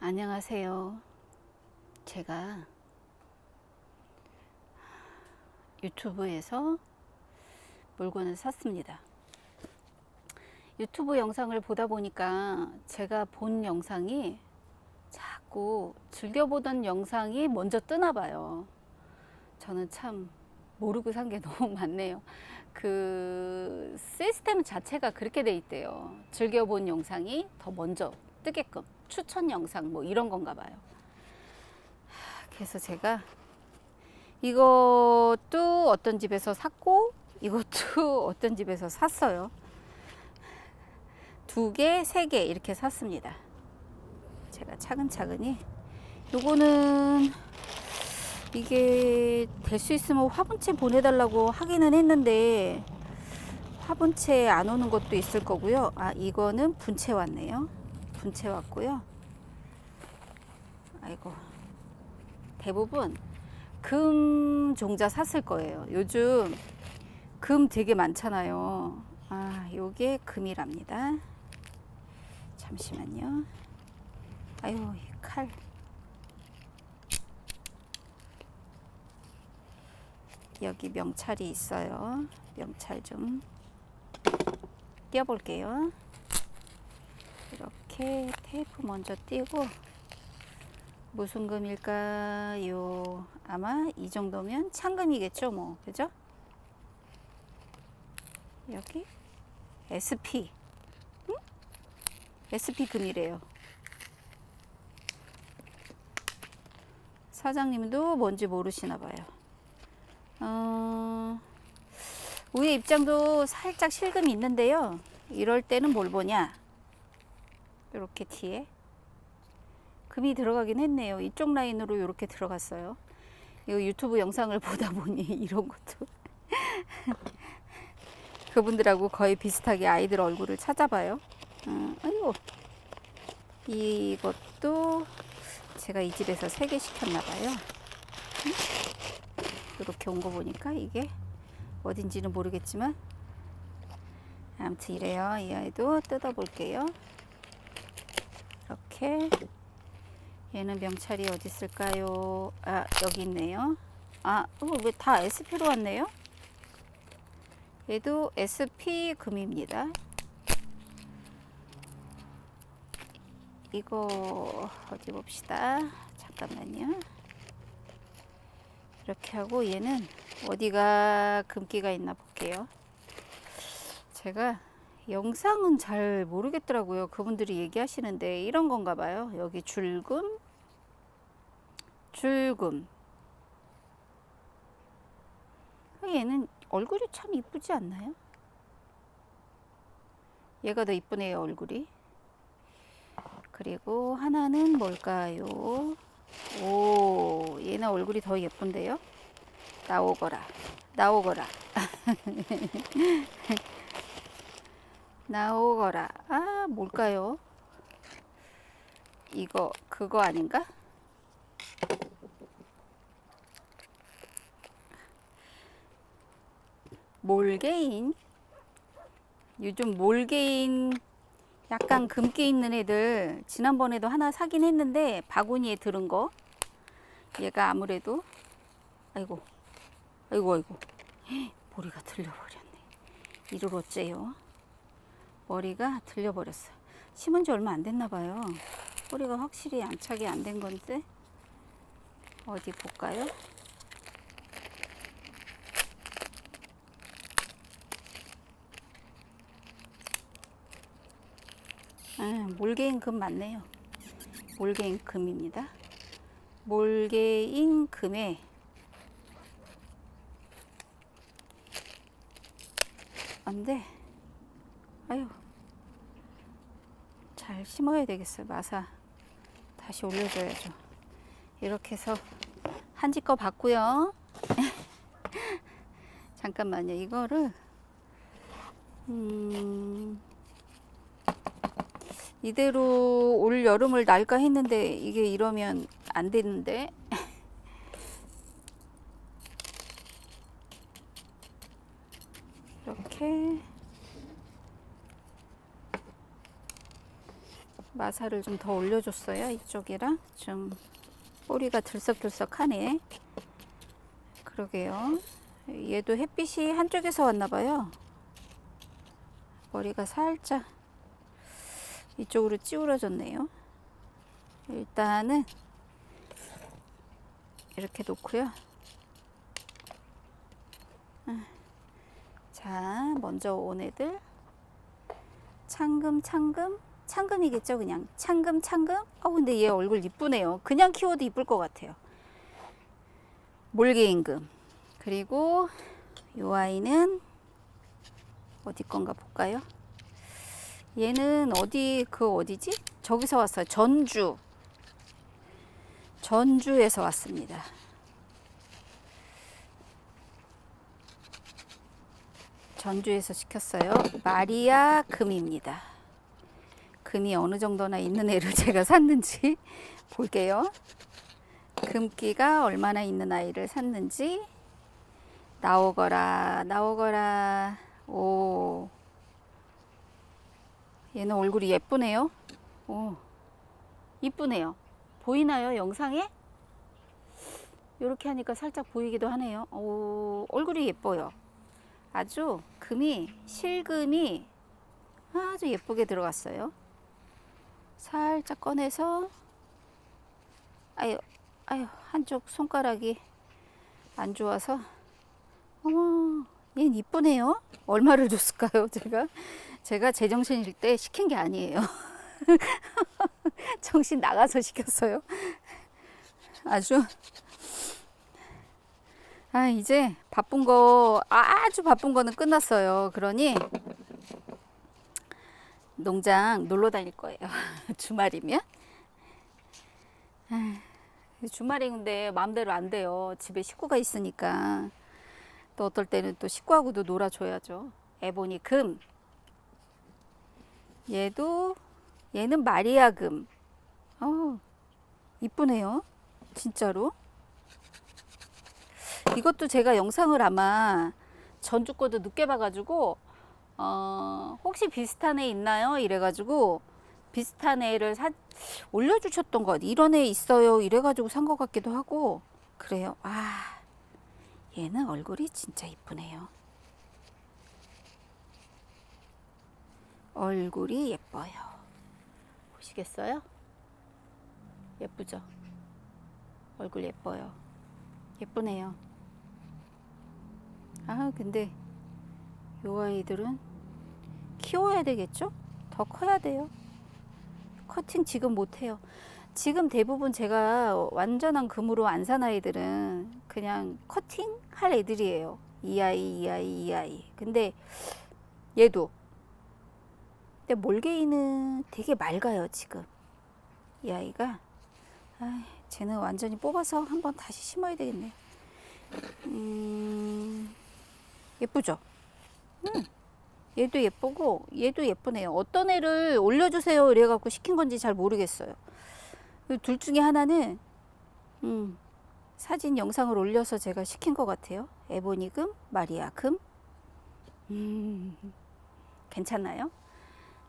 안녕하세요. 제가 유튜브에서 물건을 샀습니다. 유튜브 영상을 보다 보니까 제가 본 영상이 자꾸 즐겨보던 영상이 먼저 뜨나 봐요. 저는 참 모르고 산 게 너무 많네요. 그 시스템 자체가 그렇게 돼 있대요. 즐겨본 영상이 더 먼저 뜨게끔 추천 영상 뭐 이런 건가 봐요. 하, 그래서 제가 이것도 어떤 집에서 샀고 이것도 어떤 집에서 샀어요. 두 개, 세 개 이렇게 샀습니다. 제가 차근차근히 요거는 이게 될 수 있으면 화분채 보내달라고 하기는 했는데 화분채 안 오는 것도 있을 거고요. 아 이거는 분채 왔네요. 분채 왔고요. 아이고 대부분 금 종자 샀을 거예요. 요즘 금 되게 많잖아요. 아 요게 금이랍니다. 잠시만요. 아유 이 칼. 여기 명찰이 있어요. 명찰 좀 띄워볼게요. 이렇게 테이프 먼저 띄고 무슨 금일까요? 아마 이 정도면 참금이겠죠, 뭐 그죠? 여기 SP, 응? SP 금이래요. 사장님도 뭔지 모르시나 봐요. 어, 위에 입장도 살짝 실금이 있는데요. 이럴 때는 뭘 보냐? 이렇게 뒤에 금이 들어가긴 했네요. 이쪽 라인으로 이렇게 들어갔어요. 이거 유튜브 영상을 보다 보니 이런 것도 그분들하고 거의 비슷하게 아이들 얼굴을 찾아봐요. 음, 아이고 이것도 제가 이 집에서 세 개 시켰나 봐요. 음? 이렇게 온 거 보니까 이게 어딘지는 모르겠지만 아무튼 이래요. 이 아이도 뜯어 볼게요. 이렇게 얘는 명찰이 어디 있을까요? 아 여기 있네요. 아, 어, 왜다 SP로 왔네요? 얘도 SP 금입니다. 이거 어디 봅시다. 잠깐만요. 이렇게 하고 얘는 어디가 금기가 있나 볼게요. 제가 영상은 잘 모르겠더라고요. 그분들이 얘기하시는데 이런 건가 봐요. 여기 줄금, 줄금. 얘는 얼굴이 참 이쁘지 않나요? 얘가 더 이쁘네요, 얼굴이. 그리고 하나는 뭘까요? 오, 얘는 얼굴이 더 예쁜데요? 나오거라. 나오거라. 나오거라. 아, 뭘까요? 이거, 그거 아닌가? 몰개인. 요즘 몰개인 약간 금기 있는 애들 지난번에도 하나 사긴 했는데 바구니에 들은 거 얘가 아무래도 아이고 아이고 아이고 헉, 머리가 들려버렸네 이를 어째요 머리가 들려버렸어 심은 지 얼마 안 됐나 봐요 뿌리가 확실히 안착이 안 된 건데 어디 볼까요 아, 몰개인 금 맞네요. 몰개인 금입니다. 몰개인 금에 안돼. 아유. 잘 심어야 되겠어요. 마사 다시 올려줘야죠. 이렇게 해서 한지 거 봤고요. 잠깐만요. 이거를 음. 이대로 올 여름을 날까 했는데 이게 이러면 안 되는데 이렇게 마사를 좀 더 올려줬어요. 이쪽이랑 좀 꼬리가 들썩들썩하네. 그러게요. 얘도 햇빛이 한쪽에서 왔나 봐요. 머리가 살짝 이쪽으로 찌우러졌네요. 일단은 이렇게 놓고요. 아, 자, 먼저 온 애들 창금 창금 창금이겠죠 그냥. 창금 창금? 어 근데 얘 얼굴 이쁘네요. 그냥 키워도 이쁠 것 같아요. 몰개임금. 그리고 요 아이는 어디 건가 볼까요? 얘는 어디 그 어디지? 저기서 왔어요. 전주. 전주에서 왔습니다. 전주에서 시켰어요. 마리아 금입니다. 금이 어느 정도나 있는 애를 제가 샀는지 볼게요. 금기가 얼마나 있는 아이를 샀는지 나오거라 나오거라 오 얘는 얼굴이 예쁘네요. 오 이쁘네요. 보이나요 영상에? 이렇게 하니까 살짝 보이기도 하네요. 오 얼굴이 예뻐요. 아주 금이 실금이 아주 예쁘게 들어갔어요. 살짝 꺼내서 아유 아유 한쪽 손가락이 안 좋아서 어머 얘는 이쁘네요. 얼마를 줬을까요? 제가 제가 제정신일 때 시킨 게 아니에요. 정신 나가서 시켰어요. 아주 아, 이제 바쁜 거, 아주 바쁜 거는 끝났어요. 그러니 농장 놀러 다닐 거예요. 주말이면. 아, 주말인데 마음대로 안 돼요. 집에 식구가 있으니까. 또 어떨 때는 또 식구하고도 놀아줘야죠. 에보니 금. 얘도, 얘는 마리아 금. 어, 이쁘네요. 진짜로. 이것도 제가 영상을 아마 전주 거도 늦게 봐가지고 어, 혹시 비슷한 애 있나요? 이래가지고 비슷한 애를 사, 올려주셨던 것 이런 애 있어요 이래가지고 산 것 같기도 하고 그래요 아 얘는 얼굴이 진짜 이쁘네요 얼굴이 예뻐요 보시겠어요? 예쁘죠? 얼굴 예뻐요 예쁘네요 아 근데 요 아이들은 키워야 되겠죠? 더 커야 돼요. 커팅 지금 못해요. 지금 대부분 제가 완전한 금으로 안 산 아이들은 그냥 커팅 할 애들이에요. 이 아이, 이 아이, 이 아이. 근데 얘도. 근데 몰개이는 되게 맑아요, 지금. 이 아이가. 아, 쟤는 완전히 뽑아서 한번 다시 심어야 되겠네요. 음, 예쁘죠? 음. 얘도 예쁘고 얘도 예쁘네요. 어떤 애를 올려주세요 이래갖고 시킨 건지 잘 모르겠어요. 그둘 중에 하나는 음, 사진 영상을 올려서 제가 시킨 것 같아요. 에보니금, 마리아금. 음, 괜찮나요?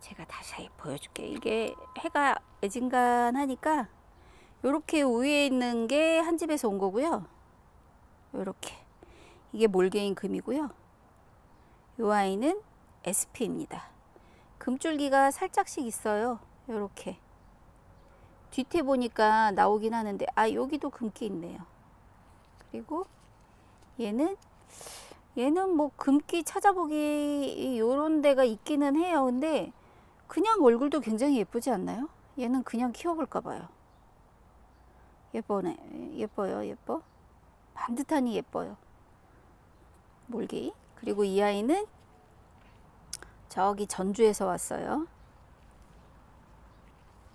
제가 다시 보여줄게. 이게 해가 애진간하니까 이렇게 위에 있는 게 한 집에서 온 거고요. 이렇게 이게 몰개인 금이고요. 이 아이는 SP입니다. 금줄기가 살짝씩 있어요. 이렇게 뒤태 보니까 나오긴 하는데 아 여기도 금기 있네요. 그리고 얘는 얘는 뭐 금기 찾아보기 요런 데가 있기는 해요. 근데 그냥 얼굴도 굉장히 예쁘지 않나요? 얘는 그냥 키워볼까 봐요. 예뻐네. 예뻐요. 예뻐. 반듯하니 예뻐요. 몰기. 그리고 이 아이는 저기 전주에서 왔어요.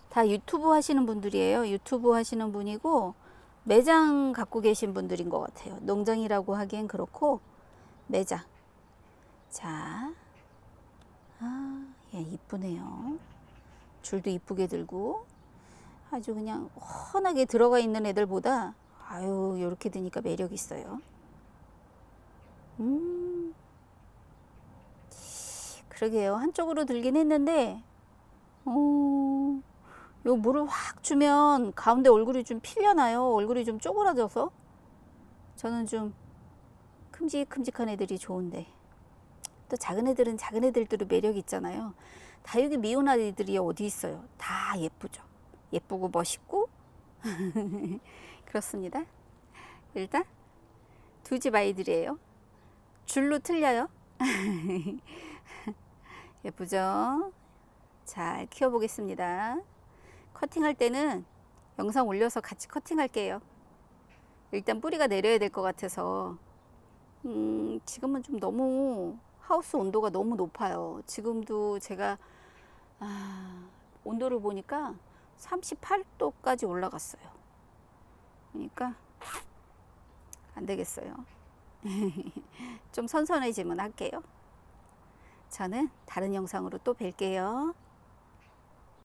다 유튜브 하시는 분들이에요. 유튜브 하시는 분이고 매장 갖고 계신 분들인 것 같아요. 농장이라고 하기엔 그렇고 매장. 자, 아, 얘 이쁘네요. 줄도 이쁘게 들고 아주 그냥 훤하게 들어가 있는 애들보다 아유 이렇게 드니까 매력 있어요. 음, 그러게요. 한쪽으로 들긴 했는데, 어, 요 물을 확 주면 가운데 얼굴이 좀 필려나요. 얼굴이 좀 쪼그라져서. 저는 좀 큼직큼직한 애들이 좋은데. 또 작은 애들은 작은 애들대로 매력 있잖아요. 다육이 미운 아이들이 어디 있어요. 다 예쁘죠. 예쁘고 멋있고. 그렇습니다. 일단 두 집 아이들이에요. 줄로 틀려요. 예쁘죠? 잘 키워보겠습니다. 커팅할 때는 영상 올려서 같이 커팅할게요. 일단 뿌리가 내려야 될 것 같아서 음, 지금은 좀 너무 하우스 온도가 너무 높아요. 지금도 제가 아, 온도를 보니까 38도까지 올라갔어요. 그러니까 안 되겠어요. 좀 선선해지면 할게요. 저는 다른 영상으로 또 뵐게요.